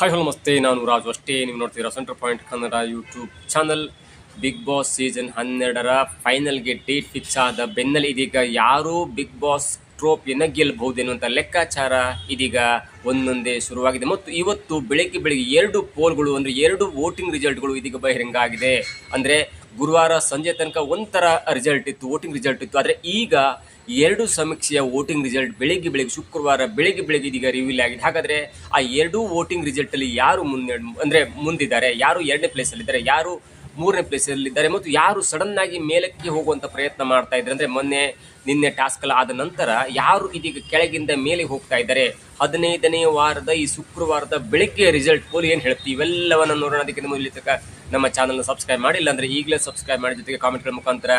Hi hello ನಮಸ್ತೆ. ನಾನು ರಾಜು ಅಷ್ಟೇ. ನೀವು ನೋಡ್ತೀರಾ center point Kannada YouTube channel Big Boss season ಹನ್ನೆರಡರ ಫೈನಲ್ಗೆ ಡೇಟ್ ಫಿಕ್ಸ್ ಆದ ಬೆನ್ನಲ್ಲಿ ಇದೀಗ ಯಾರು ಬಿಗ್ ಬಾಸ್ ಟ್ರೋಫಿಯನ್ನು ಗೆಲ್ಲಬಹುದು ಎನ್ನುವಂಥ ಲೆಕ್ಕಾಚಾರ ಇದೀಗ ಒಂದೊಂದೇ ಶುರುವಾಗಿದೆ. ಮತ್ತು ಇವತ್ತು ಬೆಳಗ್ಗೆ ಬೆಳಗ್ಗೆ ಎರಡು ಪೋಲ್ಗಳು ಅಂದರೆ ಎರಡು ವೋಟಿಂಗ್ ರಿಸಲ್ಟ್ಗಳು ಇದೀಗ ಬಹಿರಂಗ ಆಗಿದೆ ಅಂದರೆ ಗುರುವಾರ ಸಂಜೆ ತನಕ ಒಂಥರ ರಿಸಲ್ಟ್ ಇತ್ತು ವೋಟಿಂಗ್ ರಿಸಲ್ಟ್ ಇತ್ತು. ಆದರೆ ಈಗ ಎರಡು ಸಮೀಕ್ಷೆಯ ವೋಟಿಂಗ್ ರಿಸಲ್ಟ್ ಬೆಳಿಗ್ಗೆ ಬೆಳಿಗ್ಗೆ, ಶುಕ್ರವಾರ ಬೆಳಿಗ್ಗೆ ಬೆಳಿಗ್ಗೆ ಇದೀಗ ರಿವೀಲ್ ಆಗಿದೆ. ಹಾಗಾದರೆ ಆ ಎರಡೂ ವೋಟಿಂಗ್ ರಿಸಲ್ಟಲ್ಲಿ ಯಾರು ಮುನ್ನೆ ಅಂದರೆ ಮುಂದಿದ್ದಾರೆ, ಯಾರು ಎರಡನೇ ಪ್ಲೇಸಲ್ಲಿದ್ದಾರೆ ಯಾರು ಮೂರನೇ ಪ್ಲೇಸಲ್ಲಿದ್ದಾರೆ ಮತ್ತು ಯಾರು ಸಡನ್ನಾಗಿ ಮೇಲಕ್ಕೆ ಹೋಗುವಂಥ ಪ್ರಯತ್ನ ಮಾಡ್ತಾ ಇದ್ದಾರೆ. ಅಂದರೆ ಮೊನ್ನೆ ನಿನ್ನೆ ಟಾಸ್ಕ್ ಎಲ್ಲ ಆದ ನಂತರ ಯಾರು ಇದೀಗ ಕೆಳಗಿಂದ ಮೇಲೆ ಹೋಗ್ತಾ ಇದ್ದಾರೆ? ಹದಿನೈದನೇ ವಾರದ ಈ ಶುಕ್ರವಾರದ ಬೆಳಿಗ್ಗೆ ರಿಸಲ್ಟ್ ಪೋಲ್ ಏನು ಹೇಳ್ತೀವಿ ಇವೆಲ್ಲವನ್ನು ನೋಡೋಣ. ಅದಕ್ಕೆ ಮೊದಲು ತನಕ ನಮ್ಮ ಚಾನಲ್ನ ಸಬ್ಸ್ಕ್ರೈಬ್ ಮಾಡಿಲ್ಲ ಅಂದರೆ ಈಗಲೇ ಸಬ್ಸ್ಕ್ರೈಬ್ ಮಾಡಿ, ಜೊತೆಗೆ ಕಾಮೆಂಟ್ಗಳ ಮುಖಾಂತರ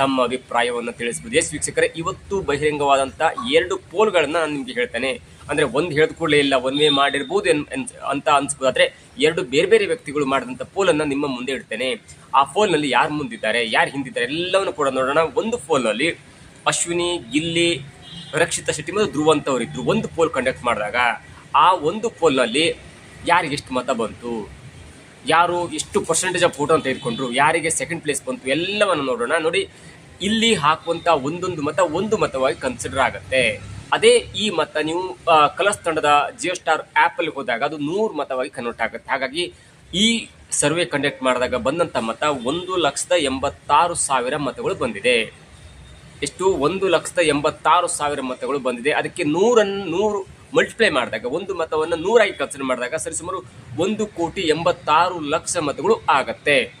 ತಮ್ಮ ಅಭಿಪ್ರಾಯವನ್ನು ತಿಳಿಸ್ಬೋದು ಎಸ್ ವೀಕ್ಷಕರೇ, ಇವತ್ತು ಬಹಿರಂಗವಾದಂಥ ಎರಡು ಪೋಲ್ಗಳನ್ನು ನಾನು ನಿಮಗೆ ಹೇಳ್ತೇನೆ. ಅಂದರೆ ಒಂದು ಹೇಳಿದ ಕೂಡಲೇ ಇಲ್ಲ ಒನ್ ವೇ ಮಾಡಿರ್ಬೋದು ಎನ್ ಅಂತ ಅನ್ಸ್ಬೋದಾದರೆ ಎರಡು ಬೇರೆ ಬೇರೆ ವ್ಯಕ್ತಿಗಳು ಮಾಡಿದಂಥ ಪೋಲನ್ನು ನಿಮ್ಮ ಮುಂದೆ ಇಡ್ತೇನೆ. ಆ ಪೋಲ್ನಲ್ಲಿ ಯಾರು ಮುಂದಿದ್ದಾರೆ, ಯಾರು ಹಿಂದಿದ್ದಾರೆ ಎಲ್ಲವನ್ನು ಕೂಡ ನೋಡೋಣ. ಒಂದು ಪೋಲ್ನಲ್ಲಿ ಅಶ್ವಿನಿ, ಗಿಲ್ಲಿ, ರಕ್ಷಿತಾ ಶೆಟ್ಟಿ ಮತ್ತು ಧ್ರುವಂತವರಿದ್ದರು ಒಂದು ಪೋಲ್ ಕಂಡಕ್ಟ್ ಮಾಡಿದಾಗ ಆ ಒಂದು ಪೋಲ್ನಲ್ಲಿ ಯಾರಿಗೆ ಎಷ್ಟು ಮತ ಬಂತು, ಯಾರು ಎಷ್ಟು ಪರ್ಸೆಂಟೇಜ್ ಆಫ್ ಫೋಟೋ ತೆಗೆದುಕೊಂಡ್ರು ಯಾರಿಗೆ ಸೆಕೆಂಡ್ ಪ್ಲೇಸ್ ಬಂತು, ಎಲ್ಲವನ್ನು ನೋಡೋಣ. ನೋಡಿ, ಇಲ್ಲಿ ಹಾಕುವಂಥ ಒಂದೊಂದು ಮತ ಒಂದು ಮತವಾಗಿ ಕನ್ಸಿಡರ್ ಆಗುತ್ತೆ. ಅದೇ ಈ ಮತ ನೀವು ಕಲರ್ಸ್ ತಂಡದ ಜಿಯೋ ಸ್ಟಾರ್ ಆ್ಯಪಲ್ಲಿ ಹೋದಾಗ ಅದು ನೂರು ಮತವಾಗಿ ಕನ್ವರ್ಟ್ ಆಗುತ್ತೆ. ಹಾಗಾಗಿ ಈ ಸರ್ವೆ ಕಂಡಕ್ಟ್ ಮಾಡಿದಾಗ ಬಂದಂಥ ಮತ ಒಂದು ಲಕ್ಷದ ಎಂಬತ್ತಾರು ಸಾವಿರ ಮತಗಳು ಬಂದಿದೆ. ಎಷ್ಟು? ಒಂದು ಲಕ್ಷದ ಎಂಬತ್ತಾರು ಸಾವಿರ ಮತಗಳು ಬಂದಿದೆ. ಅದಕ್ಕೆ ನೂರನ್ನು ನೂರು ಮಲ್ಟಿಪ್ಲೈ ಮಾಡಿದಾಗ, ಒಂದು ಮತವನ್ನು ನೂರಾಗಿ ಕನ್ಸಿಡರ್ ಮಾಡಿದಾಗ ಸರಿಸುಮಾರು ಒಂದು ಕೋಟಿ ಎಂಬತ್ತಾರು ಲಕ್ಷ ಮತಗಳು ಆಗತ್ತೆ.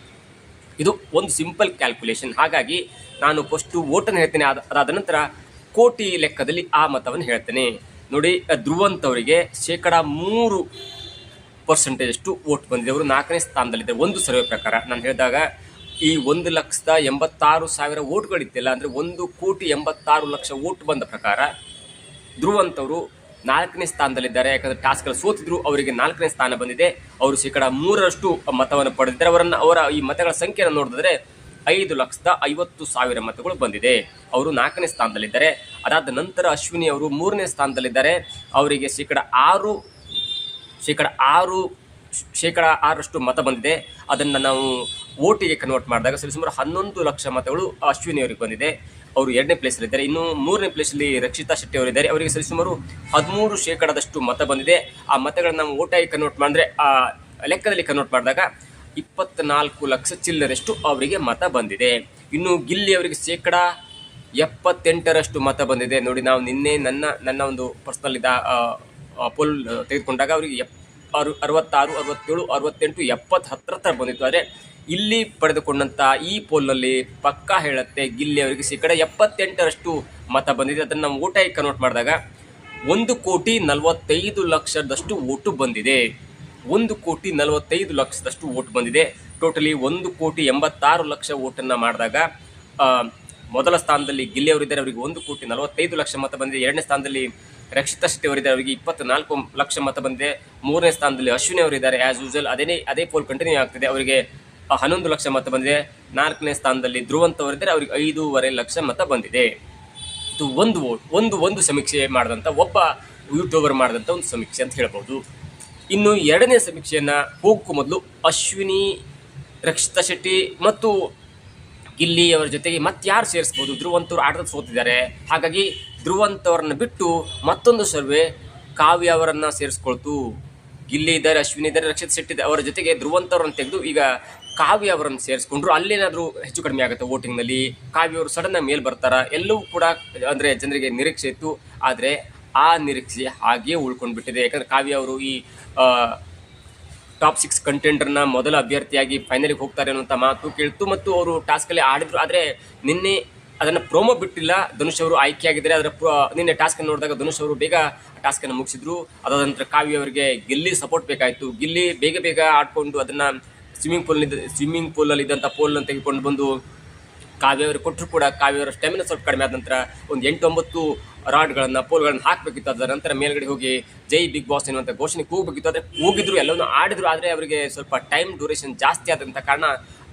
ಇದು ಒಂದು ಸಿಂಪಲ್ ಕ್ಯಾಲ್ಕುಲೇಷನ್ ಹಾಗಾಗಿ ನಾನು ಫಸ್ಟು ಓಟನ್ನು ಹೇಳ್ತೇನೆ. ಅದ, ಅದಾದ ನಂತರ ಕೋಟಿ ಲೆಕ್ಕದಲ್ಲಿ ಆ ಮತವನ್ನು ಹೇಳ್ತೇನೆ. ನೋಡಿ ಧ್ರುವಂತ್ ಅವರಿಗೆ ಶೇಕಡ ಮೂರು ಪರ್ಸೆಂಟೇಜ್ ಅಷ್ಟು ವೋಟ್ ಬಂದಿದೆ. ಅವರು ನಾಲ್ಕನೇ ಸ್ಥಾನದಲ್ಲಿದ್ದಾರೆ. ಒಂದು ಸರ್ವೆ ಪ್ರಕಾರ. ನಾನು ಹೇಳಿದಾಗ ಈ ಒಂದು ಲಕ್ಷದ ಎಂಬತ್ತಾರು ಸಾವಿರ ಓಟ್ಗಳಿತ್ತಿಲ್ಲ ಅಂದರೆ ಒಂದು ಕೋಟಿ ಎಂಬತ್ತಾರು ಲಕ್ಷ ವೋಟ್ ಬಂದ ಪ್ರಕಾರ ಧ್ರುವಂತವರು ನಾಲ್ಕನೇ ಸ್ಥಾನದಲ್ಲಿದ್ದಾರೆ. ಯಾಕಂದರೆ ಟಾಸ್ಕ್ಗಳು ಸೋತಿದ್ರು, ಅವರಿಗೆ ನಾಲ್ಕನೇ ಸ್ಥಾನ ಬಂದಿದೆ. ಅವರು ಶೇಕಡ ಮೂರರಷ್ಟು ಮತವನ್ನು ಪಡೆದಿದ್ದಾರೆ. ಅವರನ್ನು, ಅವರ ಈ ಮತಗಳ ಸಂಖ್ಯೆಯನ್ನು ನೋಡಿದ್ರೆ ಐದು ಲಕ್ಷದ ಐವತ್ತು ಸಾವಿರ ಮತಗಳು ಬಂದಿದೆ. ಅವರು ನಾಲ್ಕನೇ ಸ್ಥಾನದಲ್ಲಿದ್ದಾರೆ. ಅದಾದ ನಂತರ ಅಶ್ವಿನಿ ಅವರು ಮೂರನೇ ಸ್ಥಾನದಲ್ಲಿದ್ದಾರೆ. ಅವರಿಗೆ ಶೇಕಡ ಆರು ಶೇಕಡ ಆರು ಶೇಕಡ ಆರಷ್ಟು ಮತ ಬಂದಿದೆ. ಅದನ್ನು ನಾವು ಓಟಿಗೆ ಕನ್ವರ್ಟ್ ಮಾಡಿದಾಗ ಸರಿಸುಮಾರು ಹನ್ನೊಂದು ಲಕ್ಷ ಮತಗಳು ಅಶ್ವಿನಿ ಅವರಿಗೆ ಬಂದಿದೆ. ಅವರು ಎರಡನೇ ಪ್ಲೇಸಲ್ಲಿದ್ದಾರೆ ಇನ್ನು ಮೂರನೇ ಪ್ಲೇಸಲ್ಲಿ ರಕ್ಷಿತಾ ಶೆಟ್ಟಿ ಅವರಿದ್ದಾರೆ ಅವರಿಗೆ ಸರಿಸುಮಾರು ಹದಿಮೂರು ಶೇಕಡದಷ್ಟು ಮತ ಬಂದಿದೆ. ಆ ಮತಗಳನ್ನು ನಾವು ಓಟಾಗಿ ಕನ್ವರ್ಟ್ ಮಾಡಿದ್ರೆ, ಆ ಲೆಕ್ಕದಲ್ಲಿ ಕನ್ವರ್ಟ್ ಮಾಡಿದಾಗ ಇಪ್ಪತ್ನಾಲ್ಕು ಲಕ್ಷ ಚಿಲ್ಲರಷ್ಟು ಅವರಿಗೆ ಮತ ಬಂದಿದೆ. ಇನ್ನು ಗಿಲ್ಲಿ ಅವರಿಗೆ ಶೇಕಡ ಎಪ್ಪತ್ತೆಂಟರಷ್ಟು ಮತ ಬಂದಿದೆ. ನೋಡಿ, ನಾವು ನಿನ್ನೆ ನನ್ನ ನನ್ನ ಒಂದು ಪರ್ಸನಲ್ ಇದ್ದ ಪೋಲ್ ತೆಗೆದುಕೊಂಡಾಗ ಅವರಿಗೆ ಎಪ್ ಅರು ಅರವತ್ತಾರು, ಅರವತ್ತೇಳು, ಅರವತ್ತೆಂಟು ಎಪ್ಪತ್ತು ಹತ್ತಿರ ಹತ್ರ ಬಂದಿತ್ತು. ಆದರೆ ಇಲ್ಲಿ ಪಡೆದುಕೊಂಡಂಥ ಈ ಪೋಲ್ನಲ್ಲಿ ಪಕ್ಕಾ ಹೇಳುತ್ತೆ ಗಿಲ್ಲಿ ಅವರಿಗೆ ಶೇಕಡ ಎಪ್ಪತ್ತೆಂಟರಷ್ಟು ಮತ ಬಂದಿದೆ. ಅದನ್ನು ನಾವು ಓಟಾಗಿ ಕನ್ವರ್ಟ್ ಮಾಡಿದಾಗ ಒಂದು ಕೋಟಿ ನಲವತ್ತೈದು ಲಕ್ಷದಷ್ಟು ಓಟು ಬಂದಿದೆ. ಒಂದು ಕೋಟಿ ನಲವತ್ತೈದು ಲಕ್ಷದಷ್ಟು ಓಟ್ ಬಂದಿದೆ. ಟೋಟಲಿ ಒಂದು ಕೋಟಿ ಎಂಬತ್ತಾರು ಲಕ್ಷ ಓಟನ್ನು ಮಾಡಿದಾಗ ಮೊದಲ ಸ್ಥಾನದಲ್ಲಿ ಗಿಲ್ಲಿ ಅವರಿದ್ದಾರೆ. ಅವರಿಗೆ ಒಂದು ಕೋಟಿ ನಲವತ್ತೈದು ಲಕ್ಷ ಮತ ಬಂದಿದೆ. ಎರಡನೇ ಸ್ಥಾನದಲ್ಲಿ ರಕ್ಷಿತಾ ಶೆಟ್ಟಿ ಅವರಿದ್ದಾರೆ. ಅವರಿಗೆ ಇಪ್ಪತ್ನಾಲ್ಕು ಲಕ್ಷ ಮತ ಬಂದಿದೆ. ಮೂರನೇ ಸ್ಥಾನದಲ್ಲಿ ಅಶ್ವಿನಿ ಅವರಿದ್ದಾರೆ. ಆ್ಯಸ್ ಯೂಸಲ್ ಅದೇ ಅದೇ ಪೋಲ್ ಕಂಟಿನ್ಯೂ ಆಗ್ತಿದೆ. ಅವರಿಗೆ ಹನ್ನೊಂದು ಲಕ್ಷ ಮತ ಬಂದಿದೆ. ನಾಲ್ಕನೇ ಸ್ಥಾನದಲ್ಲಿ ಧ್ರುವಂತ್ ಅವರಿದ್ದಾರೆ. ಅವರಿಗೆ ಐದೂವರೆ ಲಕ್ಷ ಮತ ಬಂದಿದೆ. ಇದು ಒಂದು ವೋಟ್ ಒಂದು ಒಂದು ಸಮೀಕ್ಷೆ ಮಾಡಿದಂಥ ಒಬ್ಬ ಯೂಟ್ಯೂಬರ್ ಮಾಡಿದಂಥ ಒಂದು ಸಮೀಕ್ಷೆ ಅಂತ ಹೇಳ್ಬೋದು. ಇನ್ನು ಎರಡನೇ ಸಮೀಕ್ಷೆಯನ್ನು ಹೋಗಕ್ಕೂ ಮೊದಲು ಅಶ್ವಿನಿ, ರಕ್ಷಿತ ಶೆಟ್ಟಿ ಮತ್ತು ಗಿಲ್ಲಿ ಅವರ ಜೊತೆಗೆ ಮತ್ತಾರು ಸೇರಿಸ್ಬೋದು? ಧ್ರುವಂತವ್ರು ಆಟದ ಸೋತಿದ್ದಾರೆ. ಹಾಗಾಗಿ ಧ್ರುವಂತ್ ಅವರನ್ನು ಬಿಟ್ಟು ಮತ್ತೊಂದು ಸರ್ವೆ ಕಾವ್ಯ ಅವರನ್ನು ಸೇರಿಸ್ಕೊಳ್ತು. ಗಿಲ್ಲಿ ಇದ್ದಾರೆ, ಅಶ್ವಿನಿ ಇದ್ದಾರೆ, ರಕ್ಷಿತ್ ಶೆಟ್ಟಿ. ಅವರ ಜೊತೆಗೆ ಧ್ರುವಂತವರನ್ನು ತೆಗೆದು ಈಗ ಕಾವ್ಯ ಅವರನ್ನು ಸೇರಿಸ್ಕೊಂಡ್ರು. ಅಲ್ಲೇನಾದರೂ ಹೆಚ್ಚು ಕಡಿಮೆ ಆಗುತ್ತೆ ವೋಟಿಂಗ್ನಲ್ಲಿ? ಕಾವ್ಯ ಅವರು ಸಡನ್ ಆಗಿ ಮೇಲ್ ಬರ್ತಾರ? ಎಲ್ಲವೂ ಕೂಡ ಅಂದರೆ ಜನರಿಗೆ ನಿರೀಕ್ಷೆ ಇತ್ತು. ಆದರೆ ಆ ನಿರೀಕ್ಷೆ ಹಾಗೇ ಉಳ್ಕೊಂಡು ಬಿಟ್ಟಿದೆ ಯಾಕಂದರೆ ಕಾವ್ಯ ಅವರು ಈ ಟಾಪ್ ಸಿಕ್ಸ್ ಕಂಟೆಂಟರ್ನ ಮೊದಲ ಅಭ್ಯರ್ಥಿಯಾಗಿ ಫೈನಲಿಗೆ ಹೋಗ್ತಾರೆ ಅನ್ನೋಂಥ ಮಾತು ಕೇಳ್ತು. ಮತ್ತು ಅವರು ಟಾಸ್ಕಲ್ಲಿ ಆಡಿದ್ರು. ಆದರೆ ನಿನ್ನೆ ಅದನ್ನು ಪ್ರೋಮೋ ಬಿಟ್ಟಿಲ್ಲ. ಧನುಷ್ ಅವರು ಆಯ್ಕೆಯಾಗಿದ್ದಾರೆ ಅದರ ಪ್ರೋ ನಿನ್ನೆ ಟಾಸ್ಕ್ ನೋಡಿದಾಗ ಧನುಷ್ ಅವರು ಬೇಗ ಟಾಸ್ಕನ್ನು ಮುಗಿಸಿದ್ರು. ಅದಾದ ನಂತರ ಕಾವ್ಯ ಅವರಿಗೆ ಗಿಲ್ಲಿ ಸಪೋರ್ಟ್ ಬೇಕಾಯಿತು. ಗಿಲ್ಲಿ ಬೇಗ ಬೇಗ ಆಡ್ಕೊಂಡು ಅದನ್ನು ಸ್ವಿಮ್ಮಿಂಗ್ ಪೂಲ್ ಸ್ವಿಮ್ಮಿಂಗ್ ಪೂಲಲ್ಲಿ ಇದ್ದಂಥ ಪೋಲನ್ನು ತೆಗೆದುಕೊಂಡು ಬಂದು ಕಾವ್ಯ ಅವರು ಕೊಟ್ಟರು ಕೂಡ ಕಾವ್ಯ ಅವರ ಸ್ಟೆಮಿನ ಸ್ವಲ್ಪ ಕಡಿಮೆ ಆದ ನಂತರ ಒಂದು ಎಂಟು ಒಂಬತ್ತು ರಾಡ್ಗಳನ್ನು ಪೋಲ್ಗಳನ್ನು ಹಾಕಬೇಕಿತ್ತು. ಅದರ ನಂತರ ಮೇಲ್ಗಡೆ ಹೋಗಿ ಜೈ ಬಿಗ್ ಬಾಸ್ ಎನ್ನುವಂಥ ಘೋಷಣೆ ಕೂಗಬೇಕಿತ್ತು. ಆದರೆ ಹೋಗಿದ್ರು ಎಲ್ಲವನ್ನು ಆಡಿದ್ರು, ಆದರೆ ಅವರಿಗೆ ಸ್ವಲ್ಪ ಟೈಮ್ ಡ್ಯೂರೇಷನ್ ಜಾಸ್ತಿ ಆದಂಥ ಕಾರಣ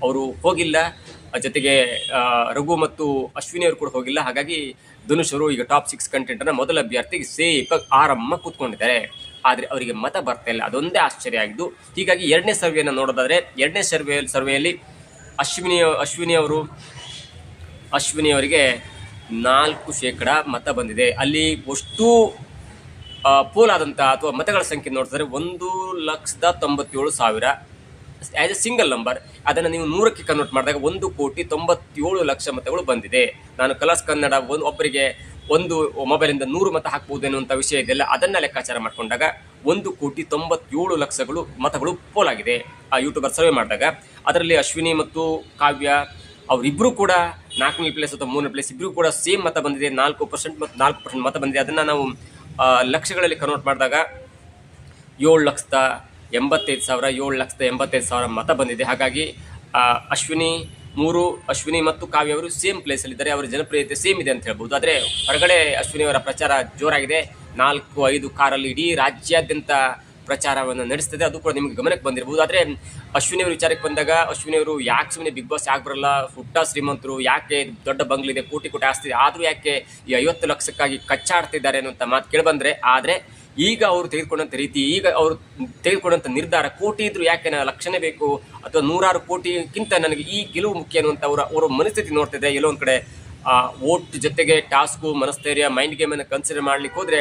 ಅವರು ಹೋಗಿಲ್ಲ. ಅದ್ರ ಜೊತೆಗೆ ರಘು ಮತ್ತು ಅಶ್ವಿನಿ ಅವರು ಕೂಡ ಹೋಗಿಲ್ಲ. ಹಾಗಾಗಿ ಧನುಷ್ ಅವರು ಈಗ ಟಾಪ್ ಸಿಕ್ಸ್ ಕಂಟೆಂಟನ್ನು ಮೊದಲ ಅಭ್ಯರ್ಥಿಗೆ ಸೇಫ್ ಆರಮ್ಮ ಕೂತ್ಕೊಂಡಿದ್ದಾರೆ. ಆದರೆ ಅವರಿಗೆ ಮತ ಬರ್ತಾ ಇಲ್ಲ. ಅದೊಂದೇ ಆಶ್ಚರ್ಯ ಆಗಿದ್ದು, ಹೀಗಾಗಿ ಎರಡನೇ ಸರ್ವೆಯನ್ನು ನೋಡೋದಾದ್ರೆ, ಎರಡನೇ ಸರ್ವೆ, ಸರ್ವೆಯಲ್ಲಿ ಅಶ್ವಿನಿ ಅಶ್ವಿನಿ ಅವರು, ಅಶ್ವಿನಿ ಅವರಿಗೆ ನಾಲ್ಕು ಶೇಕಡ ಮತ ಬಂದಿದೆ. ಅಲ್ಲಿ ಅಷ್ಟು ಪೋಲ್ ಪೋಲಾದಂಥ ಅಥವಾ ಮತಗಳ ಸಂಖ್ಯೆ ನೋಡಿದ್ರೆ ಒಂದು ಲಕ್ಷದ ತೊಂಬತ್ತೇಳು ಸಾವಿರ ಆ್ಯಸ್ ಎ ಸಿಂಗಲ್ ನಂಬರ್ ಅದನ್ನು ನೀವು ನೂರಕ್ಕೆ ಕನ್ವರ್ಟ್ ಮಾಡಿದಾಗ ಒಂದು ಕೋಟಿ ತೊಂಬತ್ತೇಳು ಲಕ್ಷ ಮತಗಳು ಬಂದಿದೆ. ನಾನು ಕಲರ್ಸ್ ಕನ್ನಡ ಒಂದು ಒಬ್ಬರಿಗೆ ಒಂದು ಮೊಬೈಲಿಂದ ನೂರು ಮತ ಹಾಕ್ಬೋದು ಅಂತ ವಿಷಯ ಇದೆಯಲ್ಲ, ಅದನ್ನು ಲೆಕ್ಕಾಚಾರ ಮಾಡಿಕೊಂಡಾಗ ಒಂದು ಕೋಟಿ ತೊಂಬತ್ತೇಳು ಲಕ್ಷಗಳು ಮತಗಳು ಪೋಲಾಗಿದೆ ಆ ಯೂಟ್ಯೂಬರ್ ಸರ್ವೆ ಮಾಡಿದಾಗ ಅದರಲ್ಲಿ ಅಶ್ವಿನಿ ಮತ್ತು ಕಾವ್ಯ ಅವರಿಬ್ಬರು ಕೂಡ ನಾಲ್ಕನೇ ಪ್ಲೇಸ್ ಅಥವಾ ಮೂರನೇ ಪ್ಲೇಸ್ ಇಬ್ಬರು ಕೂಡ ಸೇಮ್ ಮತ ಬಂದಿದೆ. ನಾಲ್ಕು ಪರ್ಸೆಂಟ್ ಮತ್ತು ನಾಲ್ಕು ಪರ್ಸೆಂಟ್ ಮತ ಬಂದಿದೆ. ಅದನ್ನು ನಾವು ಲಕ್ಷಗಳಲ್ಲಿ ಕನ್ವರ್ಟ್ ಮಾಡಿದಾಗ ಏಳು ಲಕ್ಷದ ಎಂಬತ್ತೈದು ಸಾವಿರ, ಏಳು ಲಕ್ಷದ ಎಂಬತ್ತೈದು ಸಾವಿರ ಮತ ಬಂದಿದೆ. ಹಾಗಾಗಿ ಅಶ್ವಿನಿ ಮೂರು, ಅಶ್ವಿನಿ ಮತ್ತು ಕಾವ್ಯ ಅವರು ಸೇಮ್ ಪ್ಲೇಸಲ್ಲಿದ್ದಾರೆ. ಅವರ ಜನಪ್ರಿಯತೆ ಸೇಮ್ ಇದೆ ಅಂತ ಹೇಳ್ಬೋದು. ಆದರೆ, ಹೊರಗಡೆ ಅಶ್ವಿನಿ ಅವರ ಪ್ರಚಾರ ಜೋರಾಗಿದೆ. ನಾಲ್ಕು, ಐದು ಕಾರಲ್ಲಿ ಇಡೀ ರಾಜ್ಯಾದ್ಯಂತ ಪ್ರಚಾರವನ್ನು ನಡೆಸ್ತದೆ. ಅದು ಕೂಡ ನಿಮಗೆ ಗಮನಕ್ಕೆ ಬಂದಿರಬಹುದು ಆದರೆ, ಅಶ್ವಿನಿ ಅವರು ವಿಚಾರಕ್ಕೆ ಬಂದಾಗ, ಅಶ್ವಿನಿ ಅವರು ಯಾಕೆ ಸುಮ್ಮನೆ ಬಿಗ್ ಬಾಸ್ ಯಾಕೆ ಬರಲ್ಲ ಹುಟ್ಟ ಶ್ರೀಮಂತರು ಯಾಕೆ ದೊಡ್ಡ ಬಂಗ್ಲಿದೆ, ಕೋಟಿ ಕೋಟಿ ಆಸ್ತಿ ಆದರೂ ಯಾಕೆ ಈ ಐವತ್ತು ಲಕ್ಷಕ್ಕಾಗಿ ಕಚ್ಚಾಡ್ತಿದ್ದಾರೆ ಅನ್ನೋಂಥ ಮಾತು ಕೇಳಿಬಂದರೆ ಆದರೆ ಈಗ ಅವರು ತೆಗೆದುಕೊಂಡಂಥ ರೀತಿ, ಈಗ ಅವರು ತೆಗೆದುಕೊಂಡಂಥ ನಿರ್ಧಾರ ಕೋಟಿ ಇದ್ರು ಯಾಕೆ ನನ್ನ ಲಕ್ಷಣ ಬೇಕು? ಅಥವಾ ನೂರಾರು ಕೋಟಿಗಿಂತ ನನಗೆ ಈ ಗೆಲುವು ಮುಖ್ಯ ಅನ್ನುವಂಥ ಅವರ ಅವರ ಮನಸ್ಥಿತಿ ನೋಡ್ತಿದೆ ಎಲ್ಲೋ ಒಂದು ಕಡೆ ಓಟ್ ಜೊತೆಗೆ ಟಾಸ್ಕು, ಮನಸ್ಥೈರ್ಯ ಮೈಂಡ್ ಗೇಮನ್ನು ಕನ್ಸಿಡರ್ ಮಾಡ್ಲಿಕ್ಕೆ ಹೋದರೆ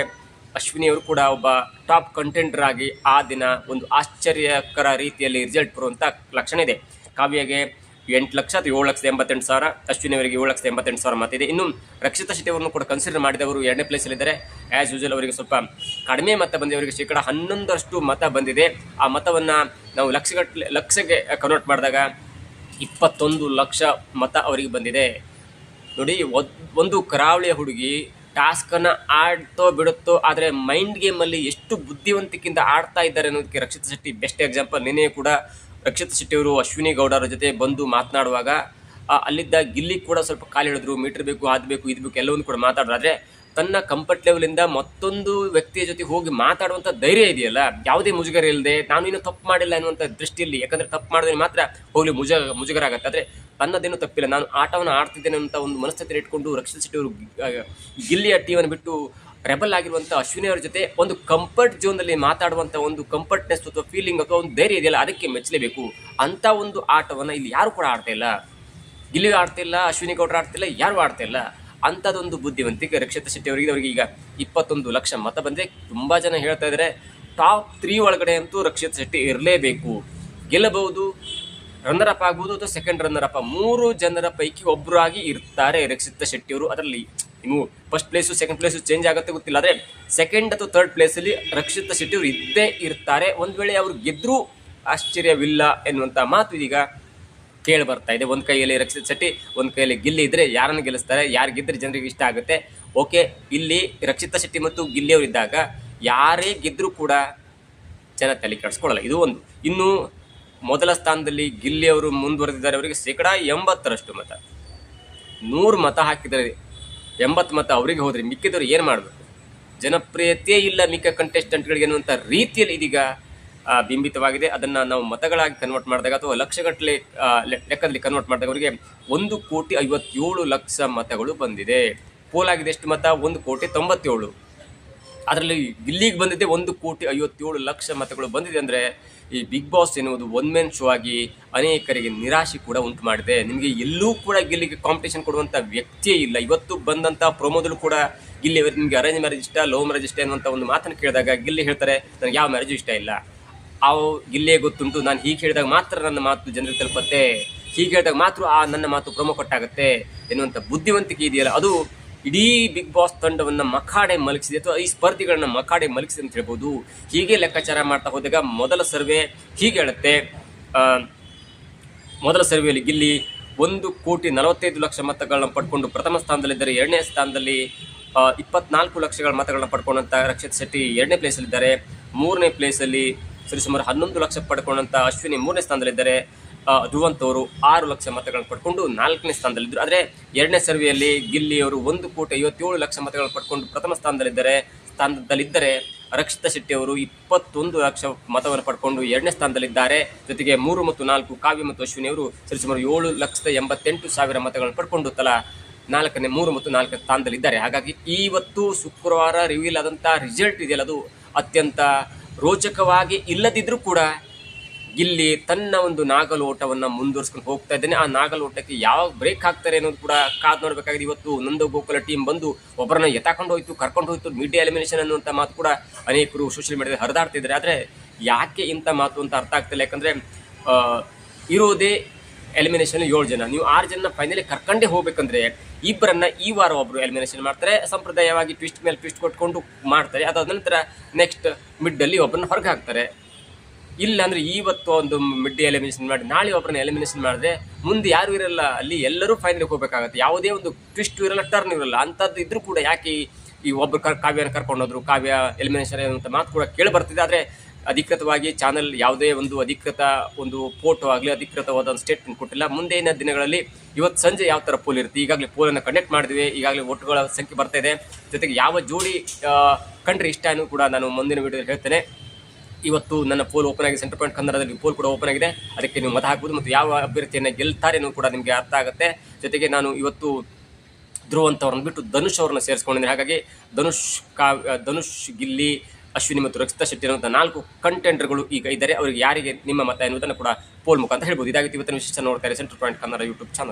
ಅಶ್ವಿನಿ ಅವರು ಕೂಡ ಒಬ್ಬ ಟಾಪ್ ಕಂಟೆಂಟರ್ ಆಗಿ ಆ ದಿನ ಒಂದು ಆಶ್ಚರ್ಯಕರ ರೀತಿಯಲ್ಲಿ ರಿಸಲ್ಟ್ ಬರುವಂಥ ಲಕ್ಷಣ ಇದೆ. ಕಾವ್ಯಗೆ ಎಂಟು ಲಕ್ಷ ಅಥವಾ ಏಳು ಲಕ್ಷದ ಎಂಬತ್ತೆಂಟು ಸಾವಿರ ಅಶ್ವಿನಿ ಅವರಿಗೆ ಏಳು ಲಕ್ಷದ ಎಂಬತ್ತೆಂಟು ಸಾವಿರ ಮತ್ತಿದೆ ಇನ್ನು ರಕ್ಷಿತಾ ಶೆಟ್ಟಿ ಅವರನ್ನು ಕೂಡ ಕನ್ಸಿಡರ್ ಮಾಡಿದವರು ಎರಡನೇ ಪ್ಲೇಸಲ್ಲಿದ್ದಾರೆ ಆ್ಯಸ್ ಯೂಶಲ್ ಅವರಿಗೆ ಸ್ವಲ್ಪ ಕಡಿಮೆ ಮತ ಬಂದಿದೆ ಅವರಿಗೆ ಶೇಕಡ ಹನ್ನೊಂದರಷ್ಟು ಮತ ಬಂದಿದೆ. ಆ ಮತವನ್ನು ನಾವು ಲಕ್ಷಗಟ್ಟಲೆ ಲಕ್ಷಗೆ ಕನ್ವರ್ಟ್ ಮಾಡಿದಾಗ ಇಪ್ಪತ್ತೊಂದು ಲಕ್ಷ ಮತ ಅವರಿಗೆ ಬಂದಿದೆ. ನೋಡಿ, ಒಂದು ಕರಾವಳಿಯ ಹುಡುಗಿ ಟಾಸ್ಕನ್ನು ಆಡ್ತೋ ಬಿಡುತ್ತೋ, ಆದರೆ ಮೈಂಡ್ ಗೇಮಲ್ಲಿ ಎಷ್ಟು ಬುದ್ಧಿವಂತಿಕೆಯಿಂದ ಆಡ್ತಾ ಇದ್ದಾರೆ ಅನ್ನೋದಕ್ಕೆ ರಕ್ಷಿತ್ ಶೆಟ್ಟಿ ಬೆಸ್ಟ್ ಎಕ್ಸಾಂಪಲ್ ನಿನ್ನೆ ಕೂಡ ರಕ್ಷಿತ್ ಶೆಟ್ಟಿಯವರು, ಅಶ್ವಿನಿ ಗೌಡರ ಜೊತೆ ಬಂದು ಮಾತನಾಡುವಾಗ ಅಲ್ಲಿದ್ದ ಗಿಲ್ಲಿ ಕೂಡ ಸ್ವಲ್ಪ ಕಾಲು ಹೇಳಿದ್ರು ಮೀಟರ್ ಬೇಕು ಅದು ಬೇಕು, ಇದು ಬೇಕು, ಎಲ್ಲವನ್ನು ಕೂಡ ಮಾತಾಡಿದ್ರೆ ತನ್ನ ಕಂಫರ್ಟ್ ಲೆವೆಲಿಂದ ಮತ್ತೊಂದು ವ್ಯಕ್ತಿಯ ಜೊತೆ ಹೋಗಿ ಮಾತಾಡುವಂಥ ಧೈರ್ಯ ಇದೆಯಲ್ಲ? ಯಾವುದೇ ಮುಜುಗರ ಇಲ್ಲದೆ ನಾನು ಇನ್ನೂ ತಪ್ಪು ಮಾಡಿಲ್ಲ ಅನ್ನುವಂಥ ದೃಷ್ಟಿಯಲ್ಲಿ, ಯಾಕಂದರೆ ತಪ್ಪು ಮಾಡಿದ್ರೆ ಮಾತ್ರ ಹೋಗಲಿ ಮುಜ ಮುಜುಗರ ಆಗತ್ತೆ ಆದರೆ ತನ್ನದೇನು ತಪ್ಪಿಲ್ಲ. ನಾನು ಆಟವನ್ನು ಆಡ್ತಿದ್ದೇನೆ ಅಂತ ಒಂದು ಮನಸ್ಥಿತಿ ಇಟ್ಕೊಂಡು ರಕ್ಷಿತ್ ಶೆಟ್ಟಿಯವರು ಗಿಲ್ಲಿಯ ಟೀಮನ್ನು ಬಿಟ್ಟು ರೆಬಲ್ ಆಗಿರುವಂಥ ಅಶ್ವಿನಿ ಅವರ ಜೊತೆ ಒಂದು ಕಂಫರ್ಟ್ ಝೋನಲ್ಲಿ ಮಾತಾಡುವಂಥ ಒಂದು ಕಂಫರ್ಟ್ನೆಸ್ ಅಥವಾ ಫೀಲಿಂಗ್ ಅಥವಾ ಒಂದು ಧೈರ್ಯ ಇದೆಯಲ್ಲ, ಅದಕ್ಕೆ ಮೆಚ್ಚಲೇಬೇಕು. ಅಂಥ ಒಂದು ಆಟವನ್ನು ಇಲ್ಲಿ ಯಾರು ಕೂಡ ಆಡ್ತಾ ಇಲ್ಲ. ಗಿಲ್ಲಿ ಆಡ್ತಿಲ್ಲ ಅಶ್ವಿನಿ ಗೌಡ್ರು ಆಡ್ತಿಲ್ಲ ಯಾರು ಆಡ್ತಾ ಇಲ್ಲ. ಅಂಥದ್ದೊಂದು ಬುದ್ಧಿವಂತಿಕೆ ರಕ್ಷಿತ ಶೆಟ್ಟಿ ಅವರಿಗೆ ಅವರಿಗೆ ಈಗ ಇಪ್ಪತ್ತೊಂದು ಲಕ್ಷ ಮತ ಬಂದರೆ ತುಂಬ ಜನ ಹೇಳ್ತಾ ಇದ್ದಾರೆ ಟಾಪ್ ತ್ರೀ ಒಳಗಡೆ ಅಂತೂ ರಕ್ಷಿತ್ ಶೆಟ್ಟಿ ಇರಲೇಬೇಕು. ಗೆಲ್ಲಬಹುದು ರನ್ನರ್ ಅಪ್ ಆಗ್ಬೋದು ಅಥವಾ ಸೆಕೆಂಡ್ ರನ್ನರ್ ಅಪ್ ಮೂರು ಜನರ ಪೈಕಿ ಒಬ್ಬರಾಗಿ ಇರ್ತಾರೆ ರಕ್ಷಿತ ಶೆಟ್ಟಿಯವರು ಅದರಲ್ಲಿ ಇನ್ನು first place second place change ಆಗುತ್ತೆ ಗೊತ್ತಿಲ್ಲ. ಆದರೆ ಸೆಕೆಂಡ್ ಅಥವಾ ಥರ್ಡ್ ಪ್ಲೇಸಲ್ಲಿ ರಕ್ಷಿತ ಶೆಟ್ಟಿ ಅವರು ಇದ್ದೇ ಇರ್ತಾರೆ. ಒಂದು ವೇಳೆ ಅವರು ಗೆದ್ದರೂ ಆಶ್ಚರ್ಯವಿಲ್ಲ ಎನ್ನುವಂಥ ಮಾತು ಇದೀಗ ಕೇಳಿ ಬರ್ತಾ ಇದೆ. ಒಂದು ಕೈಯಲ್ಲಿ ರಕ್ಷಿತ್ ಶೆಟ್ಟಿ, ಒಂದು ಕೈಯಲ್ಲಿ ಗಿಲ್ಲಿ ಇದ್ದರೆ ಯಾರನ್ನು ಗೆಲ್ಲಿಸ್ತಾರೆ? ಯಾರು ಗೆದ್ದರೆ ಜನರಿಗೆ ಇಷ್ಟ ಆಗುತ್ತೆ? ಓಕೆ ಇಲ್ಲಿ ರಕ್ಷಿತಾ ಶೆಟ್ಟಿ ಮತ್ತು ಗಿಲ್ಲಿ ಅವರು ಇದ್ದಾಗ ಯಾರೇ ಗೆದ್ದರೂ ಕೂಡ ಜನ ತಲೆ ಕೆಡಿಸ್ಕೊಳ್ಳಲ್ಲ. ಇದು ಒಂದು. ಇನ್ನು ಮೊದಲ ಸ್ಥಾನದಲ್ಲಿ ಗಿಲ್ಲಿ ಅವರು ಮುಂದುವರೆದಿದ್ದಾರೆ. ಅವರಿಗೆ ಶೇಕಡಾ ಎಂಬತ್ತರಷ್ಟು ಮತ. ನೂರು ಮತ ಹಾಕಿದರೆ ಎಂಬತ್ತು ಮತ ಅವರಿಗೆ ಹೋದರೆ ಮಿಕ್ಕಿದವರು ಏನು ಮಾಡಬೇಕು? ಜನಪ್ರಿಯತೆ ಇಲ್ಲ ಮಿಕ್ಕ ಕಂಟೆಸ್ಟೆಂಟ್ಗಳಿಗೆ ಅನ್ನುವಂಥ ರೀತಿಯಲ್ಲಿ ಇದೀಗ ಬಿಂಬಿತವಾಗಿದೆ. ಅದನ್ನು ನಾವು ಮತಗಳಾಗಿ ಕನ್ವರ್ಟ್ ಮಾಡಿದಾಗ ಅಥವಾ ಲಕ್ಷಗಟ್ಟಲೆ ಲೆಕ್ಕದಲ್ಲಿ ಕನ್ವರ್ಟ್ ಮಾಡಿದಾಗ ಅವರಿಗೆ ಒಂದು ಕೋಟಿ ಐವತ್ತೇಳು ಲಕ್ಷ ಮತಗಳು ಬಂದಿದೆ. ಪೋಲಾಗಿದೆ ಎಷ್ಟು ಮತ? ಒಂದು ಕೋಟಿ ತೊಂಬತ್ತೇಳು. ಅದರಲ್ಲಿ ಇಲ್ಲಿಗೆ ಬಂದಿದೆ ಒಂದು ಕೋಟಿ ಐವತ್ತೇಳು ಲಕ್ಷ ಮತಗಳು ಬಂದಿದೆ ಅಂದರೆ ಈ ಬಿಗ್ ಬಾಸ್ ಎನ್ನುವುದು ಒನ್ ಮ್ಯಾನ್ ಶೋ ಆಗಿ ಅನೇಕರಿಗೆ ನಿರಾಶೆ ಕೂಡ ಉಂಟು ಮಾಡಿದೆ. ನಿಮಗೆ ಎಲ್ಲೂ ಕೂಡ ಗಿಲ್ಲಿಗೆ ಕಾಂಪಿಟೇಷನ್ ಕೊಡುವಂಥ ವ್ಯಕ್ತಿಯೇ ಇಲ್ಲ. ಇವತ್ತು ಬಂದಂಥ ಪ್ರೊಮೋದಲ್ಲೂ ಕೂಡ ಗಿಲ್ಲಿ ನಿಮಗೆ ಅರೇಂಜ್ ಮ್ಯಾರೇಜ್ ಇಷ್ಟ ಲವ್ ಮ್ಯಾರೇಜ್ ಇಷ್ಟ ಅನ್ನುವಂಥ ಒಂದು ಮಾತನ್ನು ಕೇಳಿದಾಗ ಗಿಲ್ಲಿ ಹೇಳ್ತಾರೆ, ನನಗೆ ಯಾವ ಮ್ಯಾರೇಜು ಇಷ್ಟ ಇಲ್ಲ. ಅವು ಗಿಲ್ಲೇ ಗೊತ್ತುಂಟು, ನಾನು ಹೀಗೆ ಹೇಳಿದಾಗ ಮಾತ್ರ ನನ್ನ ಮಾತು ಜನರಿಗೆ ತಲುಪತ್ತೆ. ಹೀಗೆ ಹೇಳಿದಾಗ ಮಾತ್ರ ಆ ನನ್ನ ಮಾತು ಪ್ರೊಮೋ ಕೊಟ್ಟಾಗುತ್ತೆ ಎನ್ನುವಂಥ ಬುದ್ಧಿವಂತಿಕೆ ಇದೆಯಲ್ಲ, ಅದು ಇಡೀ ಬಿಗ್ ಬಾಸ್ ತಂಡವನ್ನು ಮಖಾಡೆ ಮಲಗಿಸಿದೆ ಅಥವಾ ಈ ಸ್ಪರ್ಧಿಗಳನ್ನ ಮಖಾಡೆ ಮಲಗಿಸಿದೆ ಅಂತ ಹೇಳ್ಬೋದು. ಹೀಗೆ ಲೆಕ್ಕಾಚಾರ ಮಾಡ್ತಾ ಹೋದಾಗ ಮೊದಲ ಸರ್ವೆ ಹೀಗೆ ಹೇಳುತ್ತೆ. ಮೊದಲ ಸರ್ವೆಯಲ್ಲಿ ಗಿಲ್ಲಿ ಒಂದು ಕೋಟಿ ನಲವತ್ತೈದು ಲಕ್ಷ ಮತಗಳನ್ನ ಪಡ್ಕೊಂಡು ಪ್ರಥಮ ಸ್ಥಾನದಲ್ಲಿದ್ದಾರೆ. ಎರಡನೇ ಸ್ಥಾನದಲ್ಲಿ ಇಪ್ಪತ್ನಾಲ್ಕು ಲಕ್ಷಗಳ ಮತಗಳನ್ನ ಪಡ್ಕೊಂಡಂತ ರಕ್ಷಿತ್ ಶೆಟ್ಟಿ ಎರಡನೇ ಪ್ಲೇಸಲ್ಲಿದ್ದಾರೆ ಮೂರನೇ ಪ್ಲೇಸಲ್ಲಿ ಸರಿಸುಮಾರು ಹನ್ನೊಂದು ಲಕ್ಷ ಪಡ್ಕೊಂಡಂತ ಅಶ್ವಿನಿ ಮೂರನೇ ಸ್ಥಾನದಲ್ಲಿದ್ದಾರೆ. ಆ, ಧ್ರುವಂತ್ ಅವರು ಆರು ಲಕ್ಷ ಮತಗಳನ್ನು ಪಡ್ಕೊಂಡು ನಾಲ್ಕನೇ ಸ್ಥಾನದಲ್ಲಿದ್ದರು. ಆದರೆ ಎರಡನೇ ಸರ್ವೆಯಲ್ಲಿ ಗಿಲ್ಲಿ ಅವರು ಒಂದು ಕೋಟಿ ಐವತ್ತೇಳು ಲಕ್ಷ ಮತಗಳನ್ನು ಪಡ್ಕೊಂಡು ಪ್ರಥಮ ಸ್ಥಾನದಲ್ಲಿದ್ದಾರೆ ಸ್ಥಾನದಲ್ಲಿದ್ದರೆ ರಕ್ಷಿತಾ ಶೆಟ್ಟಿ ಅವರು ಇಪ್ಪತ್ತೊಂದು ಲಕ್ಷ ಮತವನ್ನು ಪಡ್ಕೊಂಡು ಎರಡನೇ ಸ್ಥಾನದಲ್ಲಿದ್ದಾರೆ. ಜೊತೆಗೆ ಮೂರು ಮತ್ತು ನಾಲ್ಕು ಕಾವ್ಯ ಮತ್ತು ಅಶ್ವಿನಿ ಅವರು ಸರಿಸುಮಾರು ಏಳು ಲಕ್ಷದ ಎಂಬತ್ತೆಂಟು ಸಾವಿರ ಮತಗಳನ್ನು ಪಡ್ಕೊಂಡು ತಲಾ ನಾಲ್ಕನೇ ಮೂರು ಮತ್ತು ನಾಲ್ಕನೇ ಸ್ಥಾನದಲ್ಲಿದ್ದಾರೆ. ಹಾಗಾಗಿ ಇವತ್ತು ಶುಕ್ರವಾರ ರಿವೀಲ್ ಆದಂಥ ರಿಸಲ್ಟ್ ಇದೆಯಲ್ಲ ಅದು ಅತ್ಯಂತ ರೋಚಕವಾಗಿ ಇಲ್ಲದಿದ್ದರೂ ಕೂಡ ಗಿಲ್ಲಿ ತನ್ನ ಒಂದು ನಾಗಲೋಟವನ್ನು ಮುಂದುವರ್ಸ್ಕೊಂಡು ಹೋಗ್ತಾ ಇದ್ದಾನೆ. ಆ ನಾಗಲೋಟಕ್ಕೆ ಯಾವಾಗ ಬ್ರೇಕ್ ಹಾಕ್ತಾರೆ ಅನ್ನೋದು ಕೂಡ ಕಾದು ನೋಡಬೇಕಾಗಿದೆ. ಇವತ್ತು ನಂದ ಗೋಕುಲ ಟೀಮ್ ಬಂದು ಒಬ್ಬರನ್ನ ಎತ್ತಾಕೊಂಡು ಹೋಯ್ತು, ಕರ್ಕೊಂಡು ಹೋಯ್ತು ಮೀಡಿಯಾ ಎಲಿಮಿನೇಷನ್ ಅನ್ನುವಂಥ ಮಾತು ಕೂಡ ಅನೇಕರು ಸೋಷಿಯಲ್ ಮೀಡಿಯಾದಲ್ಲಿ ಹರಿದಾಡ್ತಿದ್ದಾರೆ ಆದರೆ ಯಾಕೆ ಇಂಥ ಮಾತು ಅಂತ ಅರ್ಥ ಆಗ್ತಿಲ್ಲ. ಯಾಕಂದರೆ ಇರೋದೇ ಎಲಿಮಿನೇಷನ್ ಏಳು ಜನ. ನೀವು ಆರು ಜನ ಫೈನಲಿ ಕರ್ಕೊಂಡೇ ಹೋಗ್ಬೇಕಂದ್ರೆ ಇಬ್ಬರನ್ನ ಈ ವಾರ ಒಬ್ಬರು ಎಲಿಮಿನೇಷನ್ ಮಾಡ್ತಾರೆ. ಸಂಪ್ರದಾಯವಾಗಿ ಟ್ವಿಸ್ಟ್ ಮೇಲೆ ಟ್ವಿಸ್ಟ್ ಕೊಟ್ಕೊಂಡು ಮಾಡ್ತಾರೆ. ಅದಾದ ನಂತರ ನೆಕ್ಸ್ಟ್ ಮಿಡ್ಡಲ್ಲಿ ಒಬ್ಬರನ್ನ ಹೊರಗೆ ಹಾಕ್ತಾರೆ. ಇಲ್ಲ ಅಂದ್ರೆ ಇವತ್ತು ಒಂದು ಮಿಡ್ ಎಲಿಮಿನೇಷನ್ ಮಾಡಿ, ನಾಳೆ ಒಬ್ಬರನ್ನ ಎಲಿಮಿನೇಷನ್ ಮಾಡಿದ್ರೆ ಮುಂದೆ ಯಾರು ಇರಲ್ಲ, ಅಲ್ಲಿ ಎಲ್ಲರೂ ಫೈನಲ್ಗೆ ಹೋಗಬೇಕಾಗುತ್ತೆ. ಯಾವುದೇ ಒಂದು ಟ್ವಿಸ್ಟ್ ಇರಲ್ಲ ಟರ್ನ್ ಇರಲ್ಲ, ಅಂಥದ್ದು ಇದ್ರೂ ಕೂಡ ಯಾಕೆ ಈ- ಒಬ್ಬರು ಕರ್ ಕಾವ್ಯನ ಕರ್ಕೊಂಡೋದ್ರು, ಕಾವ್ಯ ಎಲಿಮಿನೇಷನ್ ಅಂತ ಮಾತು ಕೂಡ ಕೇಳಿ ಬರ್ತಿದೆ. ಆದರೆ ಅಧಿಕೃತವಾಗಿ ಚಾನಲ್ ಯಾವುದೇ ಒಂದು ಅಧಿಕೃತ ಒಂದು ಫೋಟೋ ಆಗಲಿ ಅಧಿಕೃತವಾದ ಒಂದು ಸ್ಟೇಟ್ಮೆಂಟ್ ಕೊಟ್ಟಿಲ್ಲ. ಮುಂದಿನ ದಿನಗಳಲ್ಲಿ ಇವತ್ತು ಸಂಜೆ ಯಾವ ಥರ ಪೋಲ್ ಇರುತ್ತೆ? ಈಗಾಗಲೇ ಪೋಲನ್ನು ಕಂಡಕ್ಟ್ ಮಾಡಿದ್ವಿ. ಈಗಾಗಲೇ ಒಟ್ಟುಗಳ ಸಂಖ್ಯೆ ಬರ್ತಾ ಇದೆ. ಜೊತೆಗೆ ಯಾವ ಜೋಡಿ ಕಂಡ್ರೆ ಇಷ್ಟ ಕೂಡ ನಾನು ಮುಂದಿನ ವಿಡಿಯೋದಲ್ಲಿ ಹೇಳ್ತೇನೆ. ಇವತ್ತು ನನ್ನ ಪೋಲ್ ಓಪನ್ ಆಗಿದೆ ಸೆಂಟರ್ ಪಾಯಿಂಟ್ ಕನ್ನಡದಲ್ಲಿ ಪೋಲ್ ಕೂಡ ಓಪನ್ ಆಗಿದೆ. ಅದಕ್ಕೆ ನೀವು ಮತ ಹಾಕ್ಬೋದು ಮತ್ತು ಯಾವ ಅಭ್ಯರ್ಥಿಯನ್ನು ಗೆಲ್ತಾರೆ ಅನ್ನೋದು ಕೂಡ ನಿಮಗೆ ಅರ್ಥ ಆಗುತ್ತೆ. ಜೊತೆಗೆ ನಾನು ಇವತ್ತು ಧ್ರುವ್ ಅಂತವ್ರನ್ನ ಬಿಟ್ಟು ಧನುಷ್ ಅವ್ರನ್ನ ಸೇರಿಸ್ಕೊಂಡಿದ್ದೀನಿ. ಹಾಗಾಗಿ ಧನುಷ್ ಕಾವ್ಯ ಧನುಷ್, ಗಿಲ್ಲಿ, ಅಶ್ವಿನಿ ಮತ್ತು ರಕ್ಷಿತಾ ಶೆಟ್ಟಿ ಅನ್ನುವಂಥ ನಾಲ್ಕು ಕಂಟೆಂಟರ್ಗಳು ಈಗ ಇದ್ದಾರೆ. ಅವರಿಗೆ ಯಾರಿಗೆ ನಿಮ್ಮ ಮತ ಎನ್ನುವುದನ್ನು ಕೂಡ ಪೋಲ್ ಮುಖಾಂತರ ಹೇಳ್ಬೋದು. ಇದಾಗಿತ್ತು ಇವತ್ತಿನ ವಿಶೇಷ ನೋಡ್ತಾರೆ center point Kannada YouTube channel